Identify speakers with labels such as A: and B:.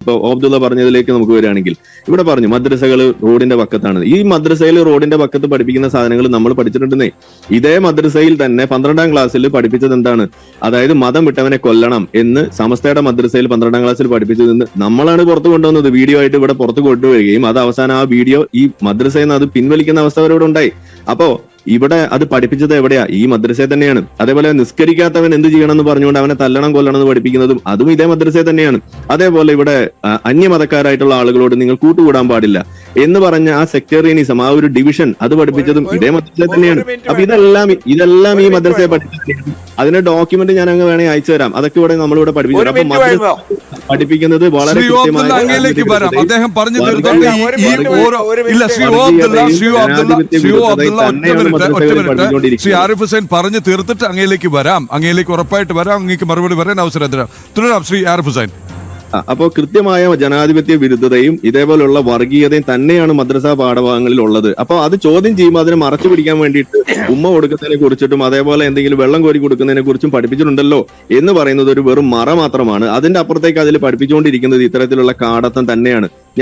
A: ഇപ്പൊ ഓബ്ദുള്ള പറഞ്ഞതിലേക്ക് നമുക്ക് വരികയാണെങ്കിൽ ഇവിടെ പറഞ്ഞു മദ്രസകൾ റോഡിന്റെ പക്കത്താണ് ഈ മദ്രസയിൽ റോഡിന്റെ പക്കത്ത് പഠിപ്പിക്കുന്ന സാധനങ്ങൾ നമ്മൾ പഠിച്ചിട്ടുണ്ടെന്നേ. ഇതേ മദ്രസയിൽ തന്നെ പന്ത്രണ്ടാം ക്ലാസ്സിൽ പഠിപ്പിച്ചത് എന്താണ്? അതായത് മതം വിട്ടവനെ കൊല്ലണം എന്ന് സമസ്തയുടെ മദ്രസയിൽ പന്ത്രണ്ടാം ക്ലാസ്സിൽ പഠിപ്പിച്ചത് നമ്മളാണ് പുറത്തു കൊണ്ടുവന്നത്. വീഡിയോ ആയിട്ട് ഇവിടെ പുറത്ത് കൊണ്ടുവരികയും അത് അവസാനം ആ വീഡിയോ ഈ മദ്രസയിൽ നിന്ന് അത് പിൻവലിക്കുന്ന അവസ്ഥ അവരോട് ഉണ്ടായി. അപ്പോ ഇവിടെ അത് പഠിപ്പിച്ചത് എവിടെയാ? ഈ മദ്രസയെ തന്നെയാണ്. അതേപോലെ നിസ്കരിക്കാത്തവൻ എന്ത് ചെയ്യണം എന്ന് പറഞ്ഞുകൊണ്ട് അവനെ തല്ലണം കൊല്ലണം എന്ന് പഠിപ്പിക്കുന്നതും അതും ഇതേ മദ്രസയെ തന്നെയാണ്. അതേപോലെ ഇവിടെ അന്യമതക്കാരായിട്ടുള്ള ആളുകളോട് നിങ്ങൾ കൂട്ടുകൂടാൻ പാടില്ല എന്ന് പറഞ്ഞ ആ സെക്ടേറിയനിസം ആ ഒരു ഡിവിഷൻ അത് പഠിപ്പിച്ചതും ഇതേ
B: മദ്രസയെ
A: തന്നെയാണ്. അപ്പൊ ഇതെല്ലാം ഇതെല്ലാം ഈ മദ്രസയെ
B: പഠിപ്പിച്ചു
A: പഠിപ്പിച്ചത് അതിന്റെ ഡോക്യുമെന്റ് ഞാൻ അങ്ങ് വേണേ അയച്ചു തരാം അതൊക്കെ ഇവിടെ നമ്മളിവിടെ പഠിപ്പിച്ചു അപ്പൊ പഠിപ്പിക്കുന്നത് വളരെ
C: ശ്രീ അങ്ങയിലേക്ക് വരാം. അദ്ദേഹം പറഞ്ഞു തീർത്തോട്ടെ ഈ- ഇല്ല ശ്രീ ഒറ്റ മിനിറ്റ് ഒറ്റ മിനിറ്റ്. ശ്രീ ആരിഫ് ഹുസൈൻ പറഞ്ഞു തീർത്തിട്ട് അങ്ങയിലേക്ക് വരാം. അങ്ങയിലേക്ക് ഉറപ്പായിട്ട് വരാം. അങ്ങേക്ക് മറുപടി പറയാൻ അവസരം തരാം. തുടരാം ശ്രീ ആരിഫ് ഹുസൈൻ.
A: ആ, അപ്പോ കൃത്യമായ ജനാധിപത്യ വിരുദ്ധതയും ഇതേപോലുള്ള വർഗീയതയും തന്നെയാണ് മദ്രസ പാഠഭാഗങ്ങളിൽ ഉള്ളത്. അപ്പോൾ അത് ചോദ്യം ചെയ്യുമ്പോൾ അതിനെ മറച്ചു പിടിക്കാൻ വേണ്ടിയിട്ട് ഉമ്മ കൊടുക്കുന്നതിനെ കുറിച്ചിട്ടും അതേപോലെ എന്തെങ്കിലും വെള്ളം കോരി കൊടുക്കുന്നതിനെ കുറിച്ചും പഠിപ്പിച്ചിട്ടുണ്ടല്ലോ എന്ന് പറയുന്നത് ഒരു വെറും മറ മാത്രമാണ്. അതിന്റെ അപ്പുറത്തേക്ക് അതിൽ പഠിപ്പിച്ചുകൊണ്ടിരിക്കുന്നത് ഇത്തരത്തിലുള്ള കാടത്തം തന്നെയാണ്.